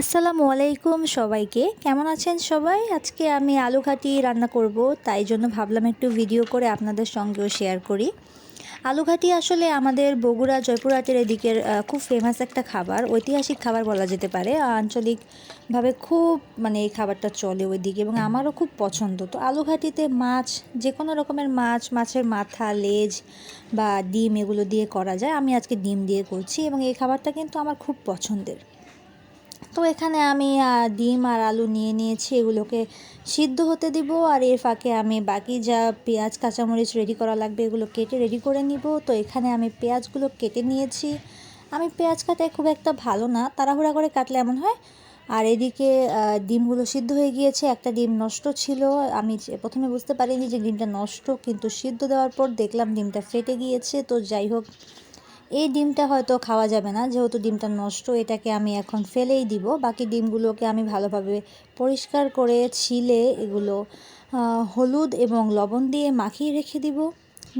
আসসালামু আলাইকুম সবাইকে। কেমন আছেন সবাই? আজকে আমি আলু ঘাটি রান্না করব, তাই জন্য ভাবলাম একটু ভিডিও করে আপনাদের সঙ্গেও শেয়ার করি। আলু ঘাটি আসলে আমাদের বগুড়া, জয়পুরহাটের এদিকের খুব ফেমাস একটা খাবার। ঐতিহাসিক খাবার বলা যেতে পারে। আঞ্চলিকভাবে খুব মানে এই খাবারটা চলে ওইদিকে এবং আমারও খুব পছন্দ। তো আলু ঘাটিতে মাছ যে কোনো রকমের মাছ, মাছের মাথা, লেজ বা ডিম এগুলো দিয়ে করা যায়। আমি আজকে ডিম দিয়ে করছি এবং এই খাবারটা কিন্তু আমার খুব পছন্দের। তো এখানে আমি ডিম আর আলু নিয়ে নিয়েছি, এগুলোকে সিদ্ধ হতে দিব আর এর ফাঁকে আমি বাকি যা পেঁয়াজ, কাঁচামরিচ রেডি করা লাগবে এগুলো কেটে রেডি করে নিব। তো এখানে আমি পেঁয়াজগুলো কেটে নিয়েছি। আমি পেঁয়াজ কাটায় খুব একটা ভালো না, তাড়াহুড়া করে কাটলে এমন হয়। আর এদিকে ডিমগুলো সিদ্ধ হয়ে গিয়েছে, একটা ডিম নষ্ট ছিল। আমি প্রথমে বুঝতে পারিনি যে ডিমটা নষ্ট, কিন্তু সিদ্ধ দেওয়ার পর দেখলাম ডিমটা ফেটে গিয়েছে। তো যাই হোক এই ডিমটা হয়তো খাওয়া যাবে না, যেহেতু ডিমটা নষ্ট, এটাকে আমি এখন ফেলেই দিব। বাকি ডিমগুলোকে আমি ভালোভাবে পরিষ্কার করে ছিলে এগুলো হলুদ এবং লবণ দিয়ে মাখিয়ে রেখে দিব।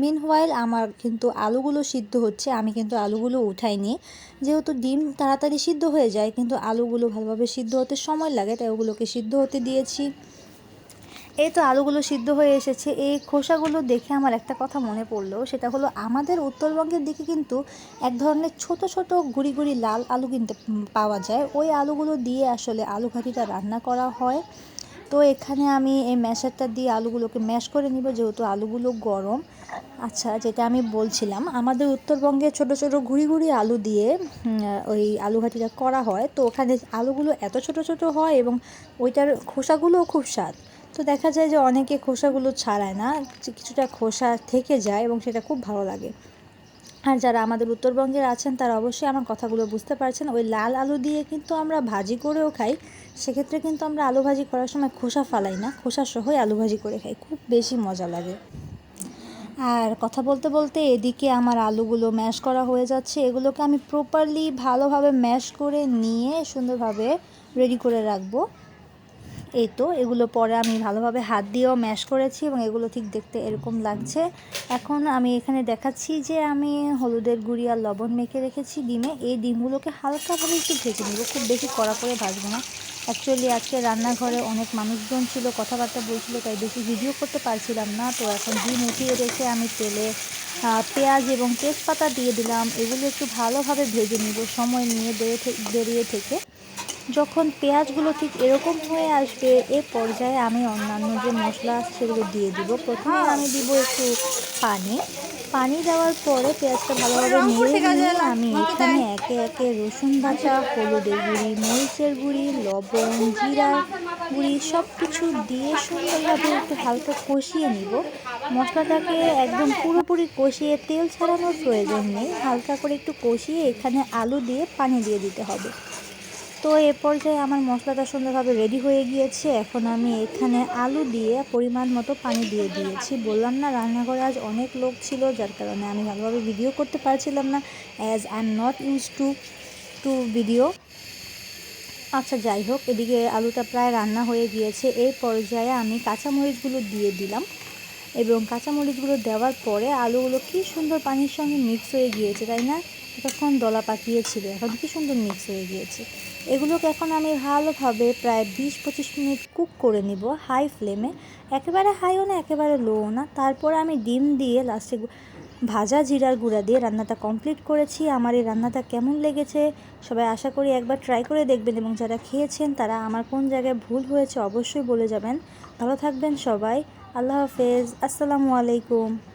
মিনহোয়াইল আমার কিন্তু আলুগুলো সিদ্ধ হচ্ছে, আমি কিন্তু আলুগুলো উঠাইনি। যেহেতু ডিম তাড়াতাড়ি সিদ্ধ হয়ে যায়, কিন্তু আলুগুলো ভালোভাবে সিদ্ধ হতে সময় লাগে, তাই ওগুলোকে সিদ্ধ হতে দিয়েছি। এই তো আলুগুলো সিদ্ধ হয়ে এসেছে। এই খোসাগুলো দেখে আমার একটা কথা মনে পড়ল, সেটা হলো আমাদের উত্তরবঙ্গের দিকে কিন্তু এক ধরনের ছোট ছোট, গুড়ি গুড়ি লাল আলু কিনতে পাওয়া যায়। ওই আলুগুলো দিয়ে আসলে আলু ঘাটিটা রান্না করা হয়। তো এখানে আমি এই ম্যাশারটা দিয়ে আলুগুলোকে ম্যাশ করে নিব, যেহেতু আলুগুলো গরম। আচ্ছা যেটা আমি বলছিলাম, আমাদের উত্তরবঙ্গে ছোট ছোট ঘুড়ি ঘুড়ি আলু দিয়ে ওই আলু ঘাটিটা করা হয়। তো ওখানে আলুগুলো এত ছোট ছোট হয় এবং ওইটার খোসাগুলোও খুব স্বাদ। তো দেখা যায় যে অনেকে খোসাগুলো ছাড়ায় না কিছুটা খোসা থেকে যায় এবং সেটা খুব ভালো লাগে। আর যারা আমাদের উত্তরবঙ্গের আছেন, তারা অবশ্যই আমার কথাগুলো বুঝতে পারছেন। ওই লাল আলু দিয়ে কিন্তু আমরা ভাজি করেও খাই, সেক্ষেত্রে কিন্তু আমরা আলু ভাজি করার সময় খোসা ফালাই না, খোসা সহই আলু ভাজি করে খাই, খুব বেশি মজা লাগে। আর কথা বলতে বলতে এদিকে আমার আলুগুলো ম্যাশ করা হয়ে যাচ্ছে, এগুলোকে আমি প্রপারলি ভালোভাবে ম্যাশ করে নিয়ে সুন্দরভাবে রেডি করে রাখব। এই তো, এগুলো পরে আমি ভালোভাবে হাত দিয়েও ম্যাশ করেছি এবং এগুলো ঠিক দেখতে এরকম লাগছে। এখন আমি এখানে দেখাচ্ছি যে আমি হলুদের গুঁড়ি আর লবণ মেখে রেখেছি ডিমে। এই ডিমগুলোকে হালকাভাবে একটু ভেজে নেব, খুব বেশি কড়া করে ভাজবো না। অ্যাকচুয়ালি আজকে রান্নাঘরে অনেক মানুষজন ছিল, কথাবার্তা বলছিল, তাই বেশি ভিডিও করতে পারছিলাম না। তো এখন ডিম উঠিয়ে রেখে আমি তেলে পেঁয়াজ এবং তেজপাতা দিয়ে দিলাম। এগুলো একটু ভালোভাবে ভেজে নিব, সময় নিয়ে বেরিয়ে থেকে। যখন পেঁয়াজগুলো ঠিক এরকম হয়ে আসবে এ পর্যায়ে আমি অন্যান্য যে মশলা আছে সেগুলো দিয়ে দিব। প্রথমে আমি দিব একটু পানি। পানি দেওয়ার পরে পেঁয়াজটা ভালোভাবে নেড়ে নিয়ে আমি এখানে একে একে রসুন ভাজা হলুদের গুঁড়ি মরিচের গুঁড়ি লবণ জিরা গুঁড়ি সব কিছু দিয়ে সুন্দরভাবে একটু হালকা কষিয়ে নিব। মশলাটাকে একদম পুরোপুরি কষিয়ে তেল ছাড়ানোর প্রয়োজন নেই। হালকা করে একটু কষিয়ে এখানে আলু দিয়ে পানি দিয়ে দিতে হবে। তো এ পর্যায়ে আমার মশলাটা সুন্দরভাবে রেডি হয়ে গিয়েছে। এখন আমি এখানে আলু দিয়ে পরিমাণ মতো পানি দিয়ে দিয়েছি। বললাম না, রান্নাঘরে আজ অনেক লোক ছিল, যার কারণে আমি ভালোভাবে ভিডিও করতে পারছিলাম না as I am not use to to video আচ্ছা যাই হোক, এদিকে আলুটা প্রায় রান্না হয়ে গিয়েছে। এই পর্যায়ে আমি কাঁচামরিচগুলো দিয়ে দিলাম এবং কাঁচামরিচগুলো দেওয়ার পরে আলুগুলো কি সুন্দর পানির সঙ্গে মিক্স হয়ে গিয়েছে, তাই না? তখন দলা পাকিয়েছিল এখন কি সুন্দর মিক্স হয়ে গিয়েছে। এগুলোকে এখন আমি ভালোভাবে প্রায় বিশ পঁচিশ মিনিট কুক করে নিব, হাই ফ্লেমে। একেবারে হাইও না, একেবারে লোও না। তারপরে আমি ডিম দিয়ে লাস্টে ভাজা জিরার গুঁড়া দিয়ে রান্নাটা কমপ্লিট করেছি। আমার এই রান্নাটা কেমন লেগেছে সবাই আশা করি একবার ট্রাই করে দেখবেন এবং যারা খেয়েছেন, তারা আমার কোন জায়গায় ভুল হয়েছে অবশ্যই বলে যাবেন। ভালো থাকবেন সবাই। আল্লাহ হাফেজ। আসসালামু আলাইকুম।